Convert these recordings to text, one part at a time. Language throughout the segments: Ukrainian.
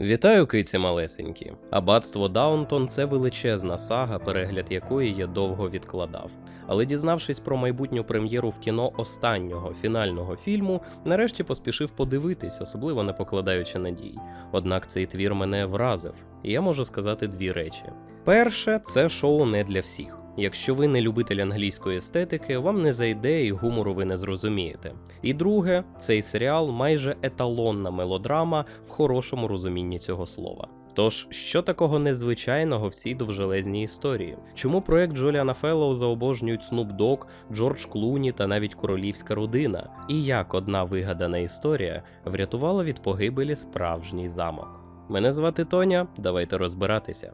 Вітаю, киці малесенькі. Аббатство Даунтон це величезна сага, перегляд якої я довго відкладав. Але дізнавшись про майбутню прем'єру в кіно останнього фінального фільму, нарешті поспішив подивитись, особливо не покладаючи надій. Однак цей твір мене вразив, і я можу сказати дві речі: перше, це шоу не для всіх. Якщо ви не любитель англійської естетики, вам не зайде і гумору ви не зрозумієте. І друге, цей серіал майже еталонна мелодрама в хорошому розумінні цього слова. Тож, що такого незвичайного в цій довжелезній історії? Чому проект Джоліана Феллоуза обожнюють Снуп Дог, Джордж Клуні та навіть королівська родина? І як одна вигадана історія врятувала від погибелі справжній замок? Мене звати Тоня, давайте розбиратися.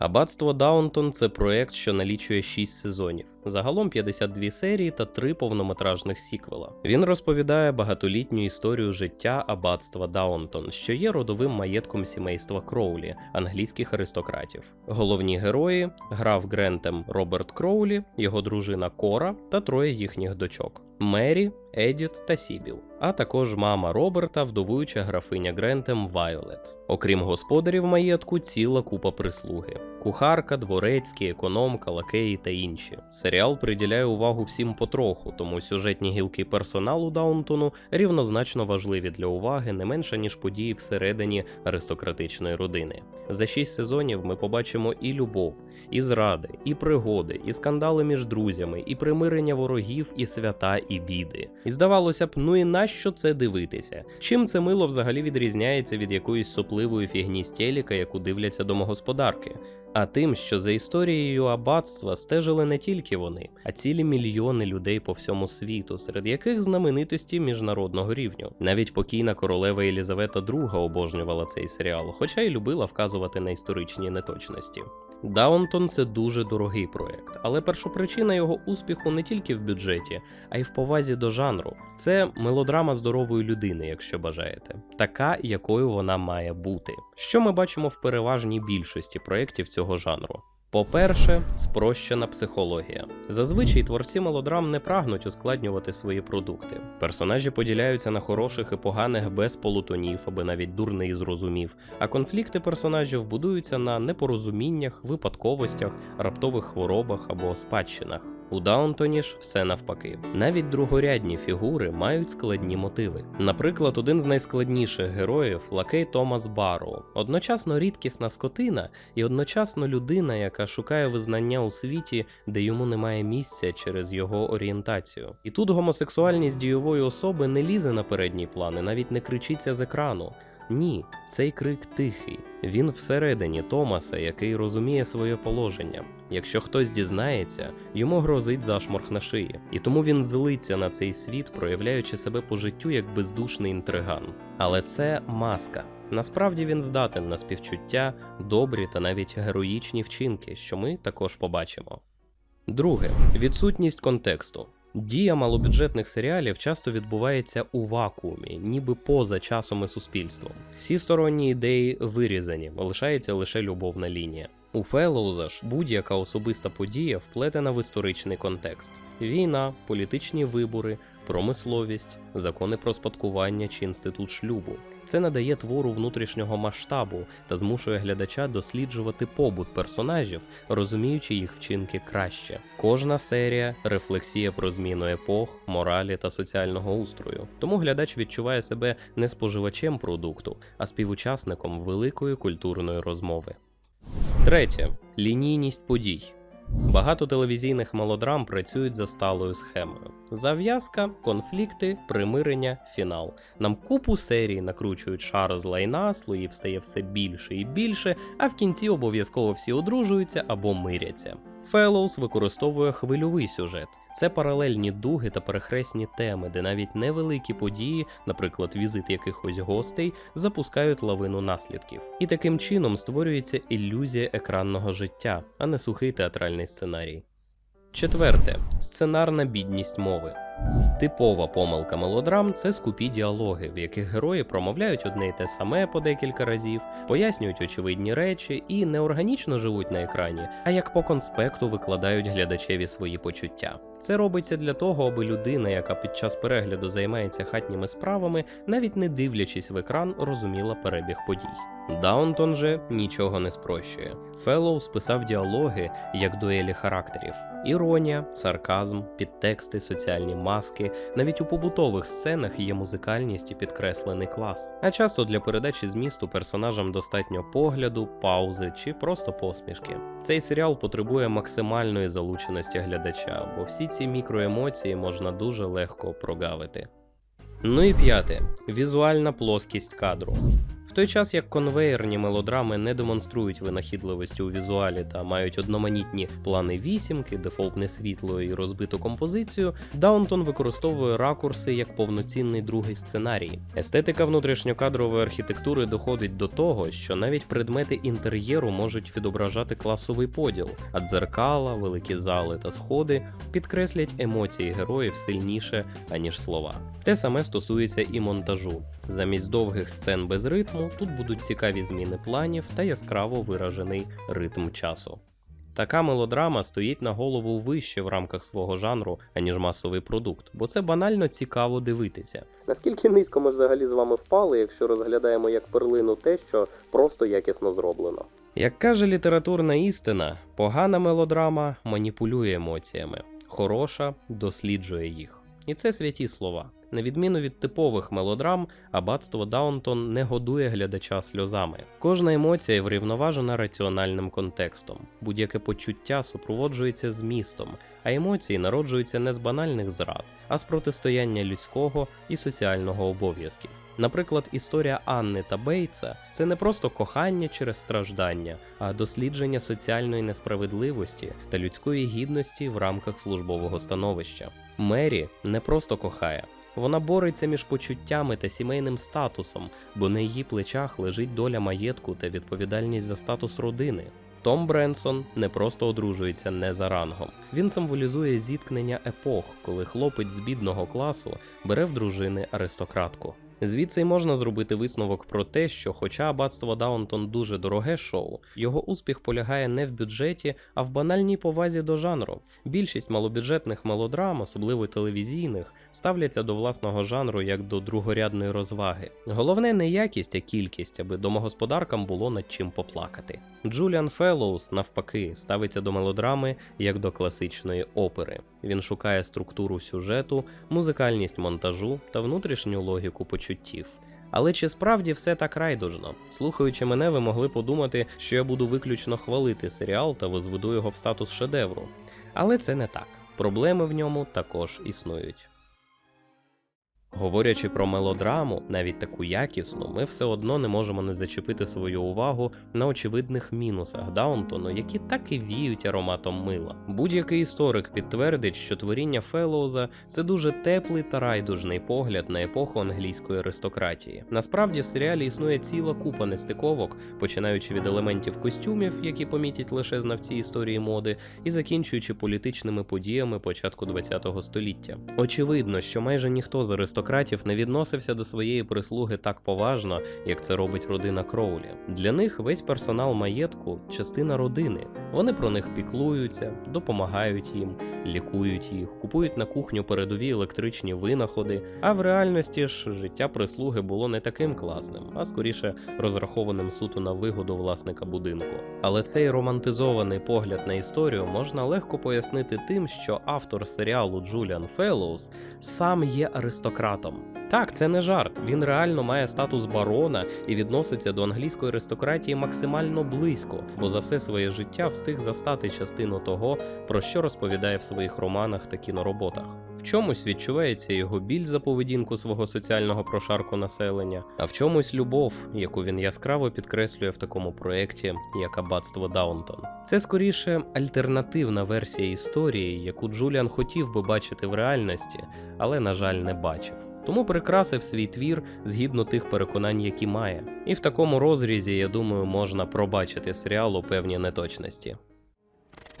Аббатство Даунтон це проект, що налічує 6 сезонів, загалом 52 серії та 3 повнометражних сіквела. Він розповідає багатолітню історію життя аббатства Даунтон, що є родовим маєтком сімейства Кроулі, англійських аристократів. Головні герої грав Грентем Роберт Кроулі, його дружина Кора та троє їхніх дочок. Мері, Едіт та Сібіл, а також мама Роберта, вдовуюча графиня Грентем Вайолет. Окрім господарів маєтку, ціла купа прислуги: кухарка, дворецькі, економка, лакеї та інші. Серіал приділяє увагу всім потроху, тому сюжетні гілки персоналу Даунтону рівнозначно важливі для уваги не менше ніж події всередині аристократичної родини. За шість сезонів ми побачимо і любов, і зради, і пригоди, і скандали між друзями, і примирення ворогів, і свята, і біди. І здавалося б, ну і нащо це дивитися? Чим це мило взагалі відрізняється від якоїсь сопливої фігні стєліка, яку дивляться домогосподарки? А тим, що за історією аббатства стежили не тільки вони, а цілі мільйони людей по всьому світу, серед яких знаменитості міжнародного рівню. Навіть покійна королева Єлізавета II обожнювала цей серіал, хоча й любила вказувати на історичні неточності. Даунтон це дуже дорогий проект, але першопричина його успіху не тільки в бюджеті, а й в повазі до жанру. Це мелодрама здорової людини, якщо бажаєте, така, якою вона має бути. Що ми бачимо в переважній більшості проєктів цього жанру. По-перше, спрощена психологія. Зазвичай творці мелодрам не прагнуть ускладнювати свої продукти. Персонажі поділяються на хороших і поганих без полутонів, аби навіть дурний зрозумів. А конфлікти персонажів будуються на непорозуміннях, випадковостях, раптових хворобах або спадщинах. У Даунтоні ж все навпаки. Навіть другорядні фігури мають складні мотиви. Наприклад, один з найскладніших героїв лакей Томас Барроу, одночасно рідкісна скотина і одночасно людина, яка шукає визнання у світі, де йому немає місця через його орієнтацію. І тут гомосексуальність дійової особи не лізе на передній план і навіть не кричиться з екрану. Ні, цей крик тихий. Він всередині Томаса, який розуміє своє положення. Якщо хтось дізнається, йому грозить зашморг на шиї, і тому він злиться на цей світ, проявляючи себе по життю як бездушний інтриган. Але це маска. Насправді він здатен на співчуття, добрі та навіть героїчні вчинки, що ми також побачимо. Друге відсутність контексту. Дія малобюджетних серіалів часто відбувається у вакуумі, ніби поза часом і суспільством. Всі сторонні ідеї вирізані, лишається лише любовна лінія. У Феллоуза ж будь-яка особиста подія вплетена в історичний контекст: війна, політичні вибори, промисловість, закони про спадкування чи інститут шлюбу. Це надає твору внутрішнього масштабу та змушує глядача досліджувати побут персонажів, розуміючи їх вчинки краще. Кожна серія рефлексія про зміну епох, моралі та соціального устрою. Тому глядач відчуває себе не споживачем продукту, а співучасником великої культурної розмови. Третє лінійність подій. Багато телевізійних мелодрам працюють за сталою схемою: зав'язка, конфлікти, примирення, фінал. Нам купу серій накручують шар з лайна, слоїв стає все більше і більше, а в кінці обов'язково всі одружуються або миряться. Феллоус використовує хвильовий сюжет. Це паралельні дуги та перехресні теми, де навіть невеликі події, наприклад, візит якихось гостей, запускають лавину наслідків. І таким чином створюється ілюзія екранного життя, а не сухий театральний сценарій. Четверте сценарна бідність мови. Типова помилка мелодрам це скупі діалоги, в яких герої промовляють одне й те саме по декілька разів, пояснюють очевидні речі і не органічно живуть на екрані, а як по конспекту викладають глядачеві свої почуття. Це робиться для того, аби людина, яка під час перегляду займається хатніми справами, навіть не дивлячись в екран, розуміла перебіг подій. Даунтон же нічого не спрощує. Феллоу списав діалоги як дуелі характерів. Іронія, сарказм, підтексти, соціальні маски. Навіть у побутових сценах є музикальність і підкреслений клас. А часто для передачі змісту персонажам достатньо погляду, паузи чи просто посмішки. Цей серіал потребує максимальної залученості глядача, бо всі ці мікроемоції можна дуже легко прогавити. Ну і п'яте візуальна плоскість кадру. В той час як конвейерні мелодрами не демонструють винахідливості у візуалі та мають одноманітні плани вісімки, дефолтне світло і розбиту композицію, Даунтон використовує ракурси як повноцінний другий сценарій. Естетика внутрішньокадрової архітектури доходить до того, що навіть предмети інтер'єру можуть відображати класовий поділ, а дзеркала, великі зали та сходи підкреслять емоції героїв сильніше аніж слова. Те саме стосується і монтажу. Замість довгих сцен без ритму тут будуть цікаві зміни планів та яскраво виражений ритм часу. Така мелодрама стоїть на голову вище в рамках свого жанру, аніж масовий продукт, бо це банально цікаво дивитися. Наскільки низько ми взагалі з вами впали, якщо розглядаємо як перлину те, що просто якісно зроблено. Як каже літературна істина, погана мелодрама маніпулює емоціями, хороша досліджує їх. І це святі слова. На відміну від типових мелодрам, аббатство Даунтон не годує глядача сльозами. Кожна емоція врівноважена раціональним контекстом. Будь-яке почуття супроводжується змістом, а емоції народжуються не з банальних зрад, а з протистояння людського і соціального обов'язків. Наприклад, історія Анни та Бейтса це не просто кохання через страждання, а дослідження соціальної несправедливості та людської гідності в рамках службового становища. Мері не просто кохає. Вона бореться між почуттями та сімейним статусом, бо на її плечах лежить доля маєтку та відповідальність за статус родини. Том Бренсон не просто одружується не за рангом. Він символізує зіткнення епох, коли хлопець з бідного класу бере в дружини аристократку. Звідси й можна зробити висновок про те, що, хоча аббатство Даунтон дуже дороге шоу, його успіх полягає не в бюджеті, а в банальній повазі до жанру. Більшість малобюджетних мелодрам, особливо телевізійних, ставляться до власного жанру як до другорядної розваги. Головне не якість, а кількість, аби домогосподаркам було над чим поплакати. Джуліан Феллоус, навпаки, ставиться до мелодрами як до класичної опери. Він шукає структуру сюжету, музикальність монтажу та внутрішню логіку почуттів. Але чи справді все так райдужно? Слухаючи мене, ви могли подумати, що я буду виключно хвалити серіал та возведу його в статус шедевру. Але це не так. Проблеми в ньому також існують. Говорячи про мелодраму, навіть таку якісну, ми все одно не можемо не зачепити свою увагу на очевидних мінусах Даунтону, які так і віють ароматом мила. Будь-який історик підтвердить, що творіння Феллоуза це дуже теплий та райдужний погляд на епоху англійської аристократії. Насправді в серіалі існує ціла купа нестиковок, починаючи від елементів костюмів, які помітять лише знавці історії моди, і закінчуючи політичними подіями початку ХХ століття. Очевидно, що майже ніхто з аристократів аристократів не відносився до своєї прислуги так поважно, як це робить родина Кроулі. Для них весь персонал маєтку частина родини. Вони про них піклуються, допомагають їм, лікують їх, купують на кухню передові електричні винаходи. А в реальності ж життя прислуги було не таким класним, а скоріше розрахованим суто на вигоду власника будинку. Але цей романтизований погляд на історію можна легко пояснити тим, що автор серіалу Джуліан Феллоус сам є аристократом. Так, це не жарт. Він реально має статус барона і відноситься до англійської аристократії максимально близько, бо за все своє життя встиг застати частину того, про що розповідає в своїх романах та кінороботах. В чомусь відчувається його біль за поведінку свого соціального прошарку населення, а в чомусь любов, яку він яскраво підкреслює в такому проєкті, як Аббатство Даунтон. Це скоріше альтернативна версія історії, яку Джуліан хотів би бачити в реальності, але, на жаль, не бачив. Тому прикрасив свій твір згідно тих переконань, які має. І в такому розрізі, я думаю, можна пробачити серіалу певні неточності.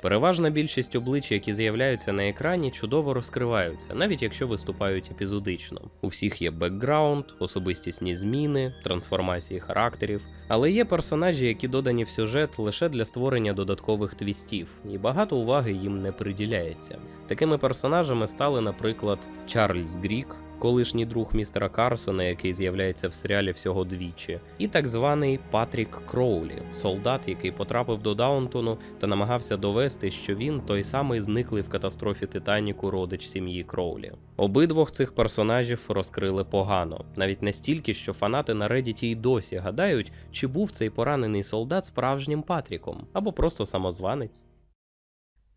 Переважна більшість облич, які з'являються на екрані, чудово розкриваються, навіть якщо виступають епізодично. У всіх є бекграунд, особистісні зміни, трансформації характерів, але є персонажі, які додані в сюжет лише для створення додаткових твістів, і багато уваги їм не приділяється. Такими персонажами стали, наприклад, Чарльз Грік, колишній друг містера Карсона, який з'являється в серіалі всього двічі, і так званий Патрік Кроулі, солдат, який потрапив до Даунтону та намагався довести, що він той самий зниклий в катастрофі Титаніку родич сім'ї Кроулі. Обидвох цих персонажів розкрили погано, навіть настільки, що фанати на Reddit й досі гадають, чи був цей поранений солдат справжнім Патріком або просто самозванець.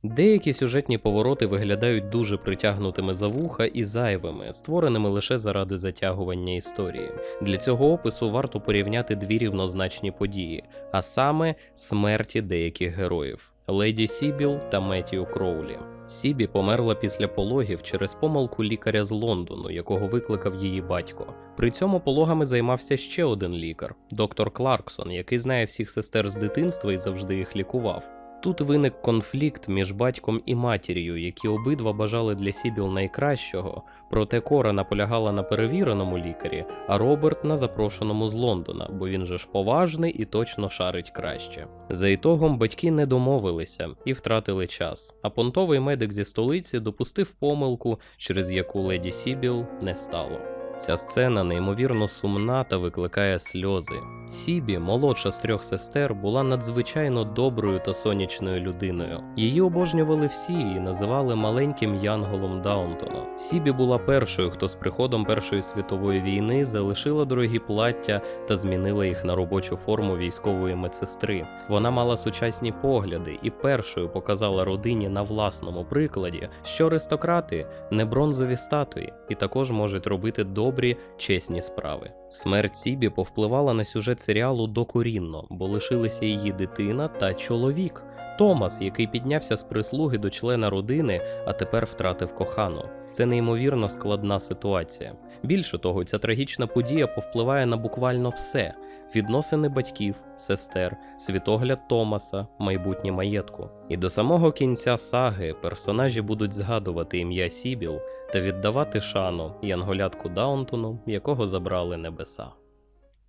Деякі сюжетні повороти виглядають дуже притягнутими за вуха і зайвими, створеними лише заради затягування історії. Для цього опису варто порівняти дві рівнозначні події, а саме смерті деяких героїв. Леді Сібіл та Меттію Кроулі. Сібі померла після пологів через помилку лікаря з Лондону, якого викликав її батько. При цьому пологами займався ще один лікар, доктор Кларксон, який знає всіх сестер з дитинства і завжди їх лікував. Тут виник конфлікт між батьком і матір'ю, які обидва бажали для Сібіл найкращого, проте Кора наполягала на перевіреному лікарі, а Роберт на запрошеному з Лондона, бо він же ж поважний і точно шарить краще. За ітогом батьки не домовилися і втратили час, а понтовий медик зі столиці допустив помилку, через яку леді Сібіл не стало. Ця сцена неймовірно сумна та викликає сльози. Сібі, молодша з трьох сестер, була надзвичайно доброю та сонячною людиною. Її обожнювали всі і називали маленьким Янголом Даунтона. Сібі була першою, хто з приходом Першої світової війни залишила дорогі плаття та змінила їх на робочу форму військової медсестри. Вона мала сучасні погляди і першою показала родині на власному прикладі, що аристократи не бронзові статуї і також можуть робити добрі, чесні справи. Смерть Сібі повпливала на сюжет серіалу докорінно, бо лишилися її дитина та чоловік. Томас, який піднявся з прислуги до члена родини, а тепер втратив кохану. Це неймовірно складна ситуація. Більше того, ця трагічна подія повпливає на буквально все: відносини батьків, сестер, світогляд Томаса, майбутнє маєтку. І до самого кінця саги персонажі будуть згадувати ім'я Сібіл та віддавати шану янголятку Даунтону, якого забрали небеса.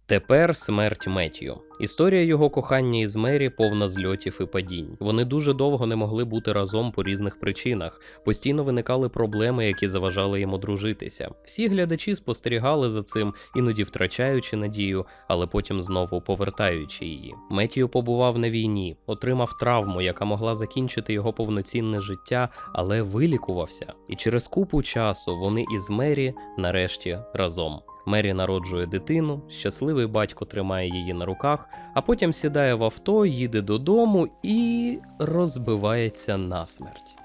Тепер смерть Меттію. Історія його кохання із Мері повна зльотів і падінь. Вони дуже довго не могли бути разом по різних причинах. Постійно виникали проблеми, які заважали йому дружитися. Всі глядачі спостерігали за цим, іноді втрачаючи надію, але потім знову повертаючи її. Меттію побував на війні, отримав травму, яка могла закінчити його повноцінне життя, але вилікувався. І через купу часу вони із Мері нарешті разом. Мері народжує дитину, щасливий батько тримає її на руках, а потім сідає в авто, їде додому і розбивається насмерть.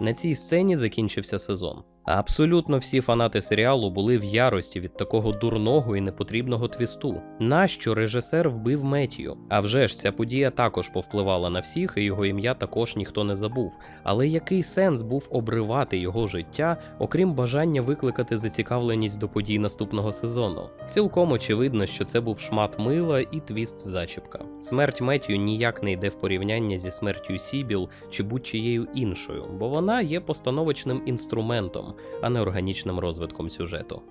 На цій сцені закінчився сезон. Абсолютно всі фанати серіалу були в ярості від такого дурного і непотрібного твісту. Нащо режисер вбив Меттію? А вже ж ця подія також повпливала на всіх, і його ім'я також ніхто не забув. Але який сенс був обривати його життя, окрім бажання викликати зацікавленість до подій наступного сезону? Цілком очевидно, що це був шмат мила і твіст зачіпка. Смерть Меттію ніяк не йде в порівняння зі смертю Сібіл чи будь-чиєю іншою, бо вона є постановочним інструментом а не органічним розвитком сюжету.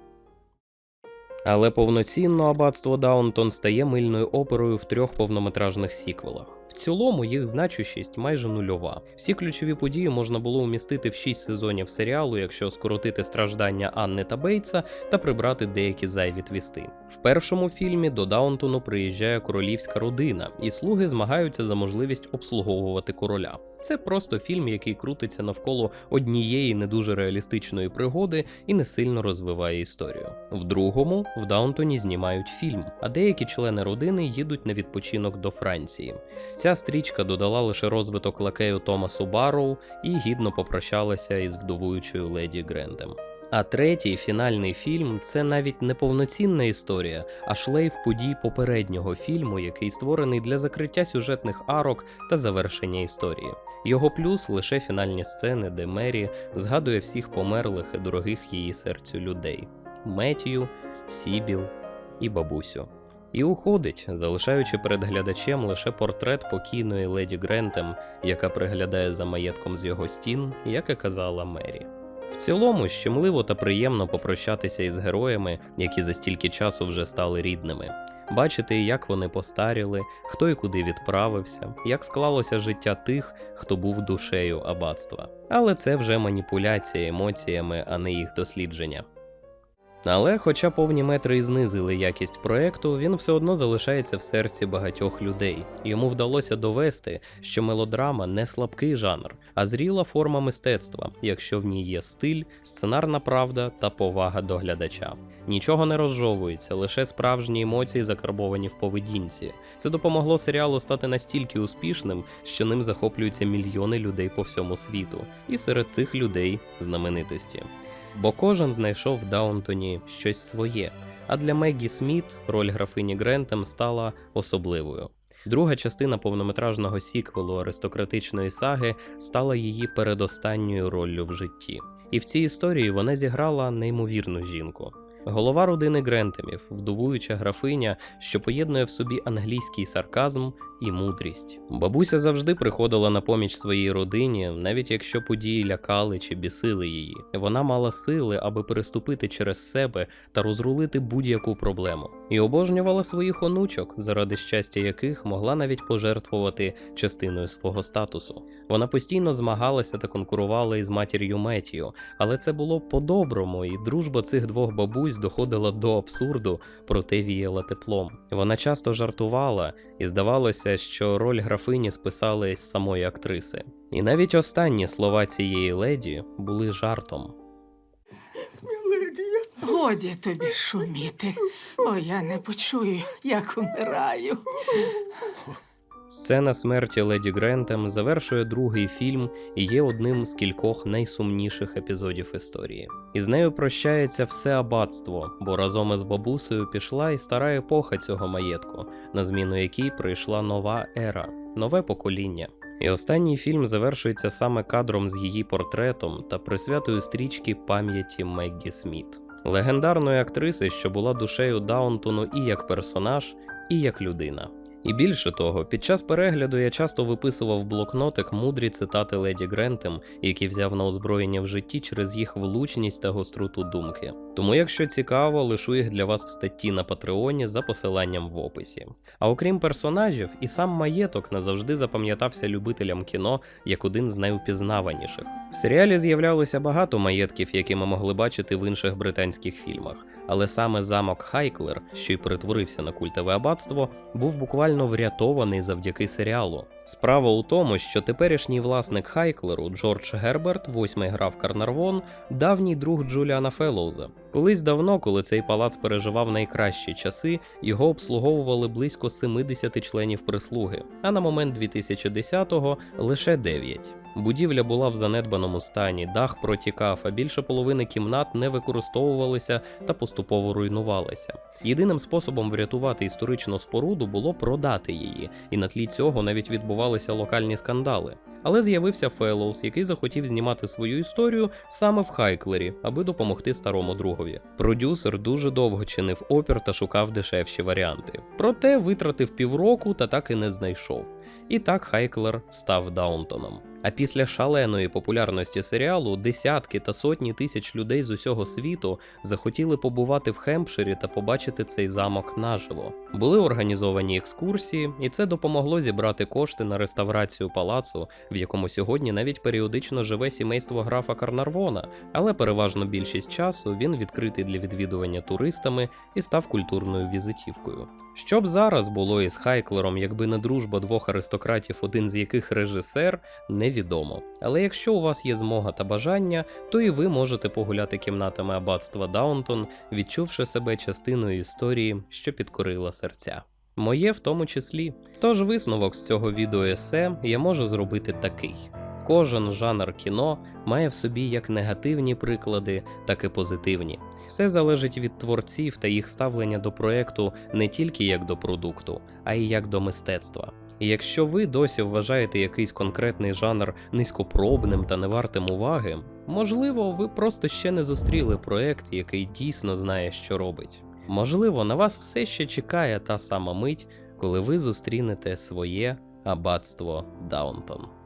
Але повноцінно аббатство Даунтон стає мильною оперою в трьох повнометражних сіквелах. В цілому їх значущість майже нульова. Всі ключові події можна було умістити в шість сезонів серіалу, якщо скоротити страждання Анни та Бейтса та прибрати деякі зайві твісти. В першому фільмі до Даунтону приїжджає королівська родина, і слуги змагаються за можливість обслуговувати короля. Це просто фільм, який крутиться навколо однієї не дуже реалістичної пригоди і не сильно розвиває історію. В другому в Даунтоні знімають фільм, а деякі члени родини їдуть на відпочинок до Франції. Ця стрічка додала лише розвиток лакею Томасу Барроу і гідно попрощалася із вдовуючою леді Грендем. А третій фінальний фільм це навіть не повноцінна історія, а шлейф подій попереднього фільму, який створений для закриття сюжетних арок та завершення історії. Його плюс лише фінальні сцени, де Мері згадує всіх померлих і дорогих її серцю людей: Меттію, Сібіл і бабусю. і уходить, залишаючи перед глядачем лише портрет покійної леді Грентем, яка приглядає за маєтком з його стін, як і казала Мері. В цілому, щемливо та приємно попрощатися із героями, які за стільки часу вже стали рідними, бачити, як вони постаріли, хто і куди відправився, як склалося життя тих, хто був душею аббатства. Але це вже маніпуляція емоціями, а не їх дослідження. Але, хоча повні метри і знизили якість проекту, він все одно залишається в серці багатьох людей. Йому вдалося довести, що мелодрама не слабкий жанр, а зріла форма мистецтва, якщо в ній є стиль, сценарна правда та повага до глядача. Нічого не розжовується, лише справжні емоції закарбовані в поведінці. Це допомогло серіалу стати настільки успішним, що ним захоплюються мільйони людей по всьому світу, і серед цих людей знаменитості бо кожен знайшов в Даунтоні щось своє. А для Меггі Сміт роль графині Грентем стала особливою. Друга частина повнометражного сіквелу аристократичної саги стала її передостанньою роллю в житті. І в цій історії вона зіграла неймовірну жінку. Голова родини Грентемів, вдовуюча графиня, що поєднує в собі англійський сарказм і мудрість. Бабуся завжди приходила на поміч своїй родині, навіть якщо події лякали чи бісили її. Вона мала сили, аби переступити через себе та розрулити будь-яку проблему, і обожнювала своїх онучок, заради щастя яких могла навіть пожертвувати частиною свого статусу. Вона постійно змагалася та конкурувала із матір'ю Метію, але це було по-доброму, і дружба цих двох бабусь доходила до абсурду, проте віяла теплом. Вона часто жартувала, і здавалося, що роль графині списали з самої актриси. І навіть останні слова цієї леді були жартом. Годі тобі шуміти. бо я не почую, як умираю. Сцена смерті леді Грентем завершує другий фільм і є одним з кількох найсумніших епізодів історії. І з нею прощається все аббатство, бо разом із бабусею пішла і стара епоха цього маєтку, на зміну якій прийшла нова ера, нове покоління. І останній фільм завершується саме кадром з її портретом та присвятою стрічки пам'яті Меггі Сміт, легендарної актриси, що була душею Даунтону і як персонаж, і як людина. І більше того, під час перегляду я часто виписував блокнотик мудрі цитати леді Грентем, які взяв на озброєння в житті через їх влучність та гостроту думки. Тому, якщо цікаво, лишу їх для вас в статті на Патреоні за посиланням в описі. А окрім персонажів, і сам маєток назавжди запам'ятався любителям кіно як один з найупізнаваніших. В серіалі з'являлося багато маєтків, які ми могли бачити в інших британських фільмах. Але саме замок Хайклер, що й перетворився на культове аббатство, був буквально врятований завдяки серіалу. Справа у тому, що теперішній власник Хайклеру Джордж Герберт, восьмий граф Карнарвон, давній друг Джуліана Феллоуза. Колись давно, коли цей палац переживав найкращі часи, його обслуговували близько 70 членів прислуги, а на момент 2010-го лише 9. Будівля була в занедбаному стані, дах протікав, а більше половини кімнат не використовувалися та поступово руйнувалися. Єдиним способом врятувати історичну споруду було продати її, і на тлі цього навіть відбувалися локальні скандали. Але з'явився Феллоус, який захотів знімати свою історію саме в Хайклері, аби допомогти старому другові. Продюсер дуже довго чинив опір та шукав дешевші варіанти. Проте витратив півроку та так і не знайшов. І так Хайклер став Даунтоном. А після шаленої популярності серіалу десятки та сотні тисяч людей з усього світу захотіли побувати в Хемпширі та побачити цей замок наживо. Були організовані екскурсії, і це допомогло зібрати кошти на реставрацію палацу, в якому сьогодні навіть періодично живе сімейство графа Карнарвона, але переважно більшість часу він відкритий для відвідування туристами і став культурною візитівкою. Що б зараз було із Хайклером, якби не дружба двох аристократів, один з яких режисер, невідомо. Але якщо у вас є змога та бажання, то і ви можете погуляти кімнатами аббатства Даунтон, відчувши себе частиною історії, що підкорила серця. Моє в тому числі. Тож висновок з цього відео есе я можу зробити такий. Кожен жанр кіно має в собі як негативні приклади, так і позитивні. Все залежить від творців та їх ставлення до проекту не тільки як до продукту, а й як до мистецтва. І якщо ви досі вважаєте якийсь конкретний жанр низькопробним та невартим уваги, можливо, ви просто ще не зустріли проект, який дійсно знає, що робить. Можливо, на вас все ще чекає та сама мить, коли ви зустрінете своє аббатство Даунтон.